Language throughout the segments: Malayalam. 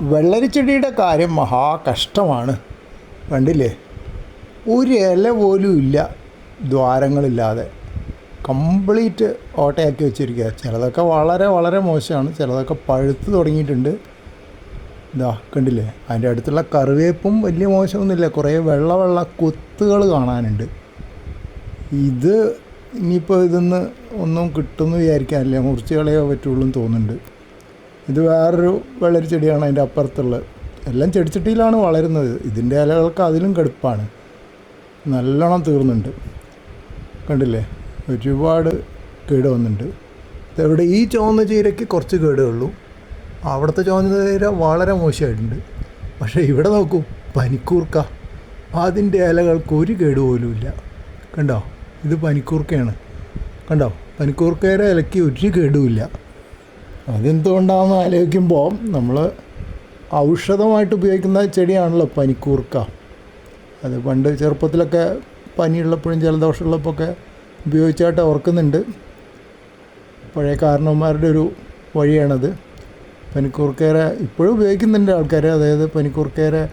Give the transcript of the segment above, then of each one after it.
വെള്ളരിച്ചെടിയുടെ കാര്യം മഹാ കഷ്ടമാണ്. കണ്ടില്ലേ? ഒരു ഇല പോലും ഇല്ല. ദ്വാരങ്ങളില്ലാതെ. കംപ്ലീറ്റ് ഓട്ടയാക്കി വെച്ചിരിക്കുക ചിലതൊക്കെ വളരെ വളരെ മോശമാണ്. ചിലതൊക്കെ പഴുത്ത് തുടങ്ങിയിട്ടുണ്ട്. ഇതാ കണ്ടില്ലേ? അതിന്റെ അടുത്തുള്ള കറിവേപ്പും വലിയ മോശമൊന്നുമില്ല. കുറേ വെള്ള വെള്ള കൊത്തുകൾ കാണാനുണ്ട്. ഇത് ഇനിയിപ്പോൾ ഇതൊന്ന് ഒന്നും കിട്ടുമെന്ന് വിചാരിക്കാനില്ല. മുറിച്ച് കളയോ പറ്റുള്ളൂ എന്ന് തോന്നുന്നുണ്ട്. ഇത് വേറൊരു വെള്ളരി ചെടിയാണ് അതിന്റെ അപ്പുറത്തുള്ളത്. എല്ലാം ചെടിച്ചട്ടിയിലാണ് വളരുന്നത്. ഇതിന്റെ ഇലകൾക്ക് അതിലും കടുപ്പാണ്. നല്ലോണം തീർന്നുണ്ട്. കണ്ടില്ലേ? ഒരുപാട് കേട് വന്നിട്ടുണ്ട്. ഇതെവിടെ ഈ ചുവന്ന ചീരയ്ക്ക് കുറച്ച് കേടേ അവിടുത്തെ ചുവന്ന ചീര വളരെ മോശമായിട്ടുണ്ട്. പക്ഷേ ഇവിടെ നോക്കൂ പനിക്കൂർക്ക. അതിന്റെ ഇലകൾക്ക് ഒരു കേട് പോലുമില്ല കണ്ടോ? ഇത് പനിക്കൂർക്കയാണ്. കണ്ടോ? പനിക്കൂർക്കയുടെ ഇലയ്ക്ക് ഒരു കേടുമില്ല അതെന്തുകൊണ്ടാണെന്ന് ആലോചിക്കുമ്പോൾ നമ്മൾ ഔഷധമായിട്ട് ഉപയോഗിക്കുന്ന ചെടിയാണല്ലോ പനിക്കൂർക്ക. അത് പണ്ട് ചെറുപ്പത്തിലൊക്കെ പനിയുള്ളപ്പോഴും ജലദോഷമുള്ളപ്പോൾ ഒക്കെ ഉപയോഗിച്ചായിട്ട് ഓർക്കുന്നുണ്ട്. പഴയ കാരണവന്മാരുടെ ഒരു വഴിയാണത്. പനിക്കൂർക്കേര ഇപ്പോഴും ഉപയോഗിക്കുന്നുണ്ട് ആൾക്കാർ അതായത് പനിക്കൂർക്കേര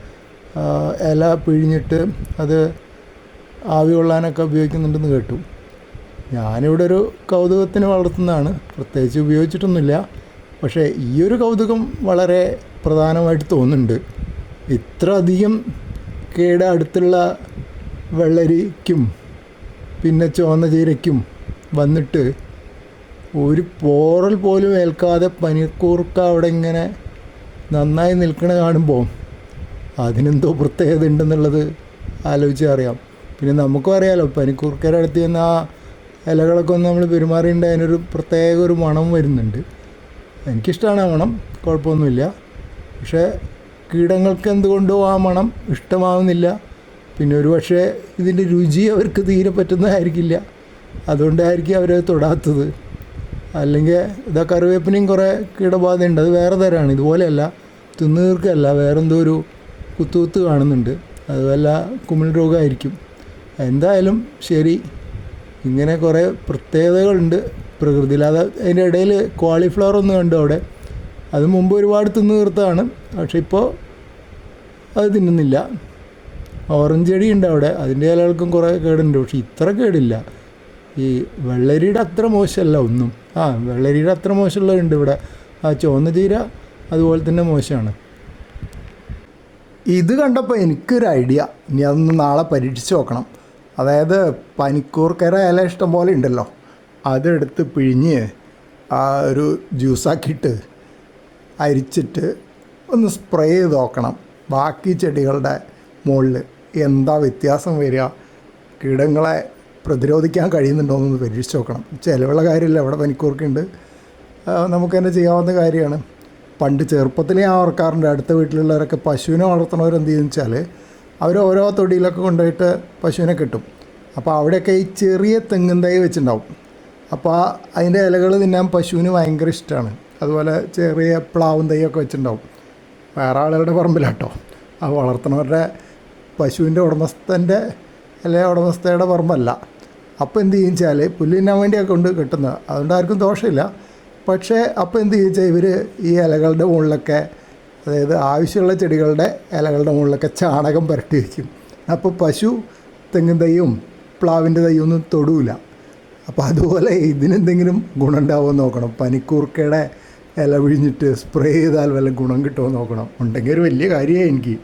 ഇല പിഴിഞ്ഞിട്ട് അത് ആവി കൊള്ളാനൊക്കെ ഉപയോഗിക്കുന്നുണ്ടെന്ന് കേട്ടു. ഞാനിവിടെ ഒരു കൗതുകത്തിന് വളർത്തുന്നതാണ്. പ്രത്യേകിച്ച് ഉപയോഗിച്ചിട്ടൊന്നുമില്ല. പക്ഷേ ഈ ഒരു കൗതുകം വളരെ പ്രധാനമായിട്ട് തോന്നുന്നുണ്ട്. ഇത്ര അധികം കേട് അടുത്തുള്ള വെള്ളരിക്കും പിന്നെ ചുവന്ന ചീരയ്ക്കും വന്നിട്ട് ഒരു പോറൽ പോലും ഏൽക്കാതെ പനിക്കൂർക്ക അവിടെ ഇങ്ങനെ നന്നായി നിൽക്കണ കാണുമ്പോൾ അതിനെന്തോ പ്രത്യേകത ഉണ്ടെന്നുള്ളത് ആലോചിച്ച് അറിയാം പിന്നെ നമുക്കും അറിയാലോ പനിക്കൂർക്കയുടെ അടുത്ത് ആ ഇലകളൊക്കെ ഒന്ന് നമ്മൾ പെരുമാറിയിട്ട് അതിനൊരു പ്രത്യേക ഒരു മണം വരുന്നുണ്ട്. എനിക്കിഷ്ടമാണ് ആ മണം കുഴപ്പമൊന്നുമില്ല. പക്ഷേ കീടങ്ങൾക്ക് എന്തുകൊണ്ടോ ആ മണം ഇഷ്ടമാവുന്നില്ല. പിന്നെ ഒരു പക്ഷേ ഇതിന്റെ രുചി അവർക്ക് തീരെ പറ്റുന്നതായിരിക്കില്ല. അതുകൊണ്ടായിരിക്കും അവരത് തൊടാത്തത്. അല്ലെങ്കിൽ ഇതാ കറിവേപ്പിനെയും കുറേ കീടബാധയുണ്ട്. അത് വേറെ തരമാണ് ഇതുപോലെയല്ല തിന്നുതീർക്കല്ല വേറെന്തോ ഒരു കുത്തുകുത്ത് കാണുന്നുണ്ട്. അത് വല്ല കുമിൾ രോഗമായിരിക്കും എന്തായാലും ശരി. ഇങ്ങനെ കുറേ പ്രത്യേകതകളുണ്ട്. പ്രകൃതിയിൽ അത് അതിന്റെ ഇടയിൽ കോളിഫ്ലവർ ഒന്ന് കണ്ടു അവിടെ. അത് മുമ്പ് ഒരുപാട് തിന്നു തീർത്താണ് പക്ഷെ ഇപ്പോൾ അത് തിന്നുന്നില്ല. ഓറഞ്ച് ചെടി ഉണ്ട് അവിടെ. അതിന്റെ ഇലകൾക്കും കുറേ കേടുണ്ട്. പക്ഷെ ഇത്ര കേടില്ല. ഈ വെള്ളരിയുടെ അത്ര മോശമല്ല ഒന്നും. ആ വെള്ളരിയുടെ അത്ര മോശമുള്ളതുണ്ട് ഇവിടെ. ആ ചുവന്ന ചീര അതുപോലെ തന്നെ മോശമാണ്. ഇത് കണ്ടപ്പോൾ എനിക്കൊരു ഐഡിയ. ഇനി അതൊന്ന് നാളെ പരീക്ഷിച്ച് നോക്കണം. അതായത് പനിക്കൂർക്കര ഇല ഇഷ്ടം പോലെ ഉണ്ടല്ലോ. അതെടുത്ത് പിഴിഞ്ഞ് ആ ഒരു ജ്യൂസാക്കിയിട്ട് അരിച്ചിട്ട് ഒന്ന് സ്പ്രേ ചെയ്ത് നോക്കണം. ബാക്കി ചെടികളുടെ മുകളിൽ എന്താ വ്യത്യാസം വരിക? കീടങ്ങളെ പ്രതിരോധിക്കാൻ കഴിയുന്നുണ്ടോ എന്നൊന്ന് പരീക്ഷിച്ച് നോക്കണം. ചിലവുള്ള കാര്യമില്ല. അവിടെ പനിക്കൂർക്കുണ്ട് നമുക്ക് തന്നെ ചെയ്യാവുന്ന കാര്യമാണ്. പണ്ട് ചെറുപ്പത്തിലേ ഞാൻ ഓർക്കാറുണ്ട്. അടുത്ത വീട്ടിലുള്ളവരൊക്കെ പശുവിനെ വളർത്തണവരെന്ത് ചെയ്യുന്നു വെച്ചാൽ അവർ ഓരോ തൊടിയിലൊക്കെ കൊണ്ടുപോയിട്ട് പശുവിനെ കിട്ടും. അപ്പോൾ അവിടെയൊക്കെ ഈ ചെറിയ തെങ്ങും തൈ വെച്ചിട്ടുണ്ടാവും. അപ്പോൾ അതിന്റെ ഇലകൾ തിന്നാൻ പശുവിന് ഭയങ്കര ഇഷ്ടമാണ് അതുപോലെ ചെറിയ പ്ലാവും തൈയൊക്കെ വെച്ചിട്ടുണ്ടാവും. വേറെ ആളുകളുടെ പറമ്പിലാട്ടോ. ആ വളർത്തണവരുടെ പശുവിന്റെ ഉടമസ്ഥന്റെ അല്ലെ ഉടമസ്ഥയുടെ പറമ്പല്ല. അപ്പോൾ എന്ത് ചെയ്യും വെച്ചാൽ പുല്ല് തിന്നാൻ വേണ്ടിയൊക്കെ ഉണ്ട് കിട്ടുന്നത്. അതുകൊണ്ട് ആർക്കും ദോഷമില്ല. പക്ഷേ അപ്പോൾ എന്ത് ചെയ്യും വെച്ചാൽ ഇവർ ഈ ഇലകളുടെ മുകളിലൊക്കെ അതായത് ആവശ്യമുള്ള ചെടികളുടെ ഇലകളുടെ മുകളിലൊക്കെ ചാണകം പുരട്ടി വയ്ക്കും അപ്പോൾ പശു തെങ്ങിൻ തൈയും പ്ലാവിന്റെ തൈയും ഒന്നും തൊടൂല. അപ്പോൾ അതുപോലെ ഇതിനെന്തെങ്കിലും ഗുണം ഉണ്ടാവുമോ എന്ന് നോക്കണം. പനിക്കൂർക്കയുടെ ഇല വിഴിഞ്ഞിട്ട് സ്പ്രേ ചെയ്താൽ വല്ല ഗുണം കിട്ടുമോ നോക്കണം. ഉണ്ടെങ്കിൽ ഒരു വലിയ കാര്യമായി എനിക്ക്